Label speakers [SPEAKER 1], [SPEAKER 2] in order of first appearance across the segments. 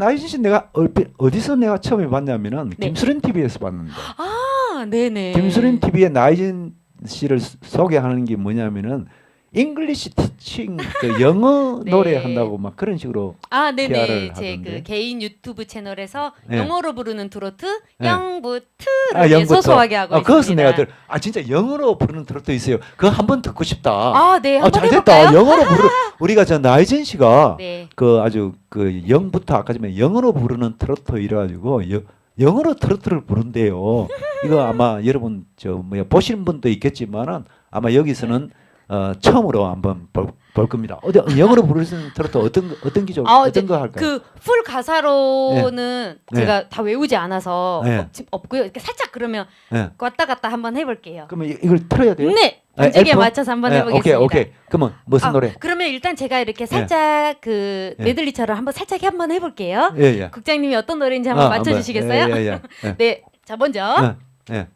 [SPEAKER 1] 나이진 씨 내가 얼핏 어디서 내가 처음에 봤냐면은
[SPEAKER 2] 네.
[SPEAKER 1] 김수련 TV에서 봤는데
[SPEAKER 2] 아, 네네.
[SPEAKER 1] 김수련 TV에 나이진 씨를 소- 소개하는 게 뭐냐면은 잉글리시 티칭 그 영어
[SPEAKER 2] 네.
[SPEAKER 1] 노래 한다고 막 그런 식으로
[SPEAKER 2] 아, 네네. 제
[SPEAKER 1] 하던데.
[SPEAKER 2] 그 개인 유튜브 채널에서
[SPEAKER 1] 네.
[SPEAKER 2] 영어로 부르는 트로트
[SPEAKER 1] 네.
[SPEAKER 2] 영부트를
[SPEAKER 1] 아, 영부터.
[SPEAKER 2] 소소하게 하고
[SPEAKER 1] 아, 그것은
[SPEAKER 2] 있습니다.
[SPEAKER 1] 내가 들, 아 진짜 영어로 부르는 트로트 있어요. 그거 한번 듣고 싶다.
[SPEAKER 2] 아, 네.
[SPEAKER 1] 아, 잘
[SPEAKER 2] 해볼까요?
[SPEAKER 1] 됐다. 영어로 부르 우리가 저 나이진 씨가
[SPEAKER 2] 네.
[SPEAKER 1] 그 아주 그 영부터 아까 전에 영어로 부르는 트로트 이래가지고 여, 영어로 트로트를 부른대요. 이거 아마 여러분 저 뭐야 보시는 분도 있겠지만은 아마 여기서는 어, 처음으로 한번 볼, 볼 겁니다. 어디 영어로 부르는 트로트 어떤 거- 어떤 기종
[SPEAKER 2] 아,
[SPEAKER 1] 어떤 거 할까요?
[SPEAKER 2] 그 풀 가사로는
[SPEAKER 1] 네.
[SPEAKER 2] 제가 다 외우지 않아서
[SPEAKER 1] 네.
[SPEAKER 2] 없, 없고요. 이렇게 살짝 그러면
[SPEAKER 1] 네.
[SPEAKER 2] 왔다 갔다 한번 해볼게요.
[SPEAKER 1] 그러면 이- 이걸 틀어야 돼요?
[SPEAKER 2] 네,
[SPEAKER 1] 아,
[SPEAKER 2] 문제기에
[SPEAKER 1] F?
[SPEAKER 2] 맞춰서 한번
[SPEAKER 1] 네,
[SPEAKER 2] 해보겠습니다.
[SPEAKER 1] 오케이 오케이. 그러면 무슨
[SPEAKER 2] 아,
[SPEAKER 1] 노래?
[SPEAKER 2] 그러면 일단 제가 이렇게 살짝 그
[SPEAKER 1] 예.
[SPEAKER 2] 메들리처럼 한번 살짝 한번 해볼게요.
[SPEAKER 1] 예 예.
[SPEAKER 2] 국장님이 어떤 노래인지 한번
[SPEAKER 1] 아,
[SPEAKER 2] 맞춰주시겠어요?
[SPEAKER 1] 예, 예, 예. 예.
[SPEAKER 2] 네, 자 먼저
[SPEAKER 1] 예, 예.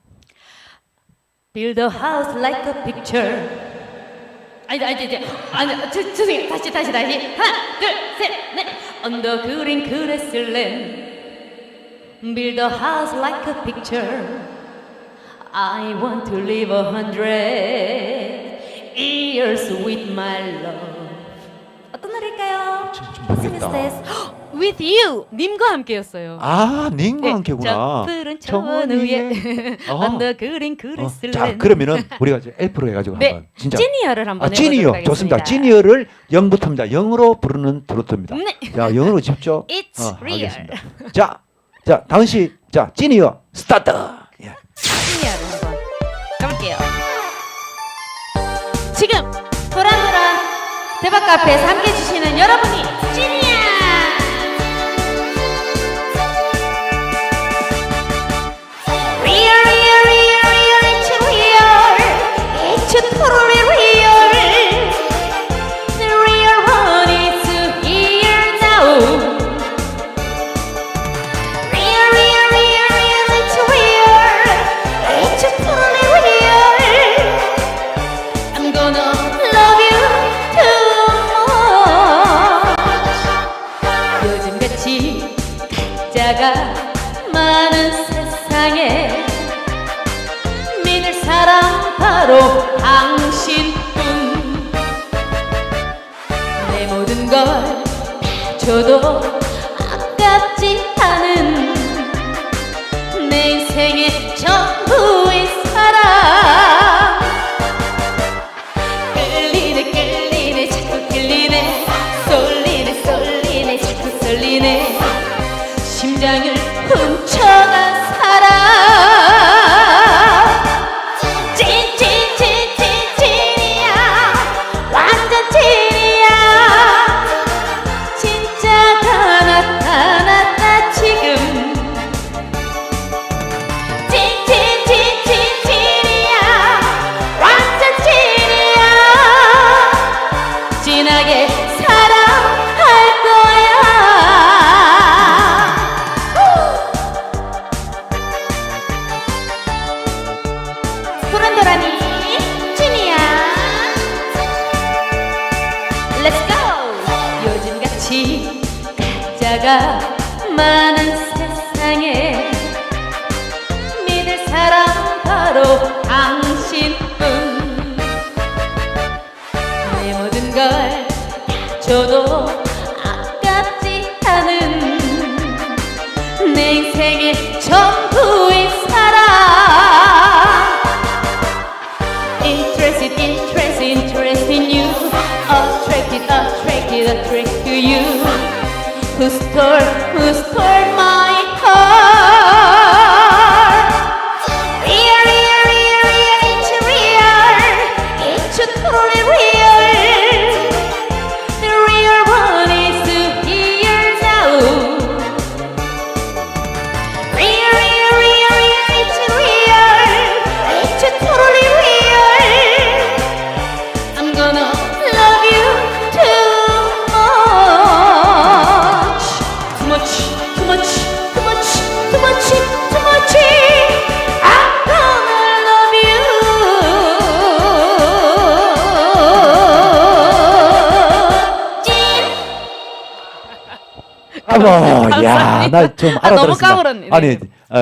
[SPEAKER 2] Build a house like a picture. 아니, 아니, 아니, 아니, 저, 죄송해요. 다시, 다시, 다시. 하나, 둘, 셋, 넷. On the green grassland, build a house like a picture. I want to live a hundred years with my love.
[SPEAKER 1] 좀 모르겠다.
[SPEAKER 2] With you, 님과 함께였어요.
[SPEAKER 1] 아, 닝과
[SPEAKER 2] 네,
[SPEAKER 1] 함께구나.
[SPEAKER 2] 저 푸른 초원 위에
[SPEAKER 1] 어.
[SPEAKER 2] The green
[SPEAKER 1] 어,
[SPEAKER 2] grassland.
[SPEAKER 1] 자, 그러면은 우리가 이제 F로 해가지고
[SPEAKER 2] 네,
[SPEAKER 1] 한번 진짜
[SPEAKER 2] 지니어를 한번
[SPEAKER 1] 아, 지니어
[SPEAKER 2] 해보도록
[SPEAKER 1] 좋습니다.
[SPEAKER 2] 하겠습니다.
[SPEAKER 1] 지니어를 영부터입니다. 영어로 부르는 트로트입니다.
[SPEAKER 2] 네.
[SPEAKER 1] 자, 영어로 직접
[SPEAKER 2] It's
[SPEAKER 1] 어,
[SPEAKER 2] real.
[SPEAKER 1] 하겠습니다. 자, 자, 당시 자, 지니어 스타트. 예.
[SPEAKER 2] 지니어를 한번 가볼게요. 지금 도란도란 대박 카페에서 함께 해주시는 여러분이 지니 바로 당신뿐. 내 모든 걸다 줘도 아깝지 않은 내 인생의 전부의 사랑. 끌리네 끌리네 자꾸 끌리네. 쏠리네 쏠리네 자꾸 쏠리네. 심장을 훔쳐 요즘같이 가짜가 많은 세상에. 믿을 사람 바로 당신뿐. 내 모든 걸다 줘도 아깝지 않은 내 인생의 liễu ơi.
[SPEAKER 1] 아이고, 야, 나좀
[SPEAKER 2] 아, 너무
[SPEAKER 1] 알아들었습니다.
[SPEAKER 2] 까불었네.
[SPEAKER 1] 아니. 어,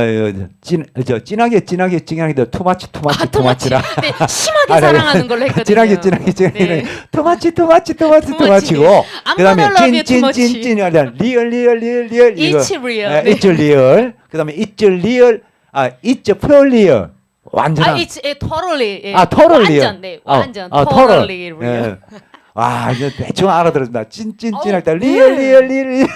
[SPEAKER 1] 진, 저 진하게 진하게 진하게 투마치 투마치
[SPEAKER 2] 아, 토마치.
[SPEAKER 1] 투마치라.
[SPEAKER 2] 네, 심하게
[SPEAKER 1] 아, 네.
[SPEAKER 2] 사랑하는 걸로 했거든요.
[SPEAKER 1] 진하게 진하게 진하게
[SPEAKER 2] 네.
[SPEAKER 1] 투마치 투마치 투마치. 투마치고
[SPEAKER 2] 안
[SPEAKER 1] 그다음에. 찐찐찐찐 아니라 리얼 리얼 리얼 리얼 이거
[SPEAKER 2] It's real.
[SPEAKER 1] 예,
[SPEAKER 2] 네.
[SPEAKER 1] it's real 그다음에 it's real 아 it's pure real 완전한
[SPEAKER 2] 아, it's 예, totally. 예.
[SPEAKER 1] 아 totally
[SPEAKER 2] 완전 네,
[SPEAKER 1] 어,
[SPEAKER 2] 완전
[SPEAKER 1] 어,
[SPEAKER 2] totally
[SPEAKER 1] total.
[SPEAKER 2] real.
[SPEAKER 1] 예. 와 이제 대충 알아들었습니다 찐찐찐
[SPEAKER 2] 어,
[SPEAKER 1] 할때
[SPEAKER 2] 네.
[SPEAKER 1] 리얼 리얼 리얼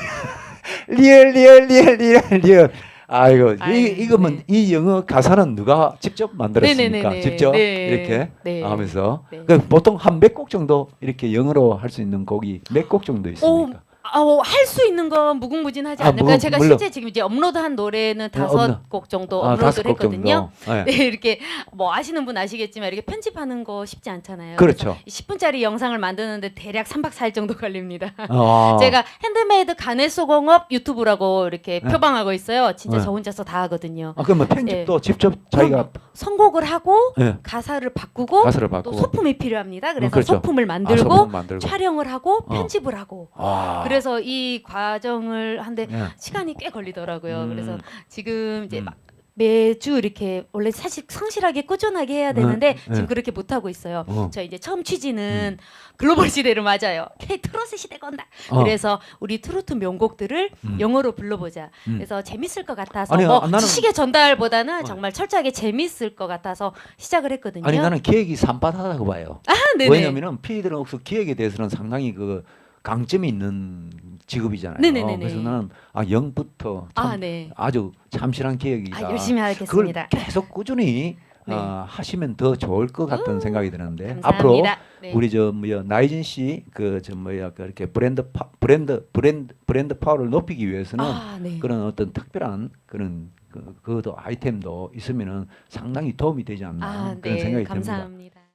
[SPEAKER 1] 리얼 리얼 리얼 리얼 리얼 아이고 이
[SPEAKER 2] 아유,
[SPEAKER 1] 이거면
[SPEAKER 2] 네.
[SPEAKER 1] 이 영어 가사는 누가 직접 만들었습니까?
[SPEAKER 2] 네네네네.
[SPEAKER 1] 직접
[SPEAKER 2] 네.
[SPEAKER 1] 이렇게
[SPEAKER 2] 네.
[SPEAKER 1] 하면서
[SPEAKER 2] 네.
[SPEAKER 1] 그 보통 한 몇 곡 정도 이렇게 영어로 할 수 있는 곡이 몇 곡 정도
[SPEAKER 2] 오,
[SPEAKER 1] 있습니까?
[SPEAKER 2] 아, 어, 할수 있는 건 무궁무진하지
[SPEAKER 1] 아,
[SPEAKER 2] 않을까?
[SPEAKER 1] 무-
[SPEAKER 2] 제가
[SPEAKER 1] 물론.
[SPEAKER 2] 실제 지금 이제 업로드한 노래는
[SPEAKER 1] 업로-
[SPEAKER 2] 다섯 곡 정도
[SPEAKER 1] 아, 다섯
[SPEAKER 2] 업로드를
[SPEAKER 1] 곡
[SPEAKER 2] 했거든요.
[SPEAKER 1] 정도. 네.
[SPEAKER 2] 네, 이렇게 뭐 아시는 분 아시겠지만 이렇게 편집하는 거 쉽지 않잖아요.
[SPEAKER 1] 그렇죠.
[SPEAKER 2] 10분짜리 영상을 만드는데 대략 3박 4일 정도 걸립니다.
[SPEAKER 1] 아,
[SPEAKER 2] 제가 핸드메이드 가내수공업 유튜브라고 이렇게
[SPEAKER 1] 네.
[SPEAKER 2] 표방하고 있어요. 진짜
[SPEAKER 1] 네.
[SPEAKER 2] 저 혼자서 다 하거든요.
[SPEAKER 1] 아 그러면 편집도 직접 자기가
[SPEAKER 2] 선곡을 하고
[SPEAKER 1] 예,
[SPEAKER 2] 가사를 바꾸고
[SPEAKER 1] 가사를
[SPEAKER 2] 또
[SPEAKER 1] 바꾸고
[SPEAKER 2] 소품이 필요합니다. 그래서
[SPEAKER 1] 어, 그렇죠.
[SPEAKER 2] 소품을
[SPEAKER 1] 아,
[SPEAKER 2] 만들고
[SPEAKER 1] 소품 만들고
[SPEAKER 2] 촬영을 하고
[SPEAKER 1] 어.
[SPEAKER 2] 편집을 하고
[SPEAKER 1] 아,
[SPEAKER 2] 그래서 이 과정을 한데
[SPEAKER 1] 예.
[SPEAKER 2] 시간이 꽤 걸리더라고요.
[SPEAKER 1] 음.
[SPEAKER 2] 그래서 지금 이제
[SPEAKER 1] 음.
[SPEAKER 2] 막 매주 이렇게 원래 사실 성실하게 꾸준하게 해야 되는데
[SPEAKER 1] 네,
[SPEAKER 2] 지금
[SPEAKER 1] 네.
[SPEAKER 2] 그렇게 못 하고 있어요.
[SPEAKER 1] 어.
[SPEAKER 2] 저 이제 처음 취지는 글로벌 시대를 맞아요. K 트로트 시대가 온다.
[SPEAKER 1] 어.
[SPEAKER 2] 그래서 우리 트로트 명곡들을
[SPEAKER 1] 음.
[SPEAKER 2] 영어로 불러보자.
[SPEAKER 1] 음.
[SPEAKER 2] 그래서 재밌을 것 같아서
[SPEAKER 1] 아니,
[SPEAKER 2] 뭐
[SPEAKER 1] 아, 나는-
[SPEAKER 2] 지식의 전달보다는
[SPEAKER 1] 어.
[SPEAKER 2] 정말 철저하게 재밌을 것 같아서 시작을 했거든요.
[SPEAKER 1] 아니 나는 기획이 산바다라고 봐요.
[SPEAKER 2] 아, 네네.
[SPEAKER 1] 왜냐하면은 피디들은 혹시 기획에 대해서는 상당히 그 강점이 있는 직업이잖아요.
[SPEAKER 2] 네네네네.
[SPEAKER 1] 그래서 나는 아 영부터 참
[SPEAKER 2] 아, 네.
[SPEAKER 1] 아주 참신한 기획이다.
[SPEAKER 2] 아, 열심히
[SPEAKER 1] 그걸
[SPEAKER 2] 하겠습니다.
[SPEAKER 1] 계속 꾸준히
[SPEAKER 2] 네.
[SPEAKER 1] 어, 하시면 더 좋을 것 같다는 생각이 드는데
[SPEAKER 2] 감사합니다.
[SPEAKER 1] 앞으로
[SPEAKER 2] 네.
[SPEAKER 1] 우리 저 뭐야 나이진 씨 그 저 뭐야 그 이렇게 브랜드 파, 브랜드 브랜드 브랜드 파워를 높이기 위해서는
[SPEAKER 2] 아, 네.
[SPEAKER 1] 그런 어떤 특별한 그런 그, 그도 아이템도 있으면은 상당히 도움이 되지 않나
[SPEAKER 2] 아,
[SPEAKER 1] 그런
[SPEAKER 2] 네.
[SPEAKER 1] 생각이 듭니다.
[SPEAKER 2] 감사합니다.